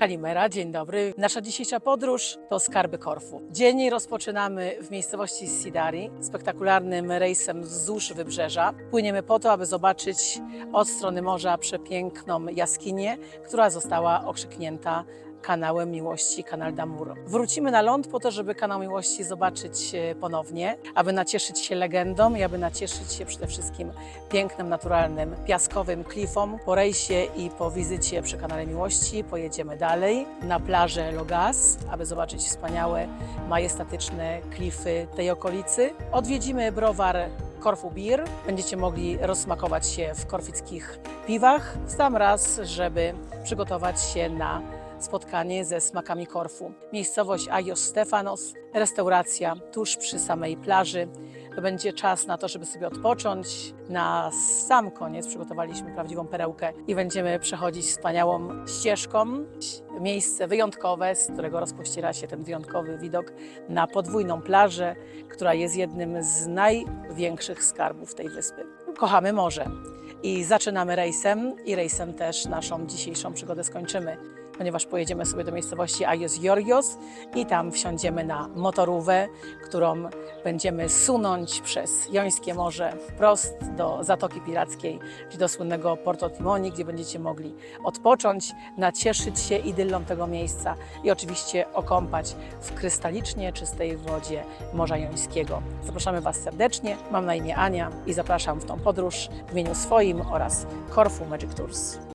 Kalimera, dzień dobry. Nasza dzisiejsza podróż to skarby Korfu. Dzień rozpoczynamy w miejscowości Sidari, spektakularnym rejsem wzdłuż wybrzeża. Płyniemy po to, aby zobaczyć od strony morza przepiękną jaskinię, która została okrzyknięta kanałem miłości, kanal Damur. Wrócimy na ląd po to, żeby kanał miłości zobaczyć e, ponownie, aby nacieszyć się legendą i aby nacieszyć się przede wszystkim pięknym, naturalnym, piaskowym klifom. Po rejsie i po wizycie przy kanale miłości pojedziemy dalej na plażę Logas, aby zobaczyć wspaniałe, majestatyczne klify tej okolicy. Odwiedzimy browar Korfu Beer. Będziecie mogli rozsmakować się w korfickich piwach w sam raz, żeby przygotować się na spotkanie ze smakami Korfu. Miejscowość Ajos Stefanos, restauracja tuż przy samej plaży. To będzie czas na to, żeby sobie odpocząć. Na sam koniec przygotowaliśmy prawdziwą perełkę i będziemy przechodzić wspaniałą ścieżką. Miejsce wyjątkowe, z którego rozpościera się ten wyjątkowy widok na podwójną plażę, która jest jednym z największych skarbów tej wyspy. Kochamy morze i zaczynamy rejsem i rejsem też naszą dzisiejszą przygodę skończymy ponieważ pojedziemy sobie do miejscowości Ajos Georgios i tam wsiądziemy na motorówę, którą będziemy sunąć przez Jońskie Morze wprost do Zatoki Pirackiej, czyli do słynnego Porto Timoni, gdzie będziecie mogli odpocząć, nacieszyć się idyllą tego miejsca i oczywiście okąpać w krystalicznie czystej wodzie Morza Jońskiego. Zapraszamy Was serdecznie, mam na imię Ania i zapraszam w tą podróż w imieniu swoim oraz Corfu Magic Tours.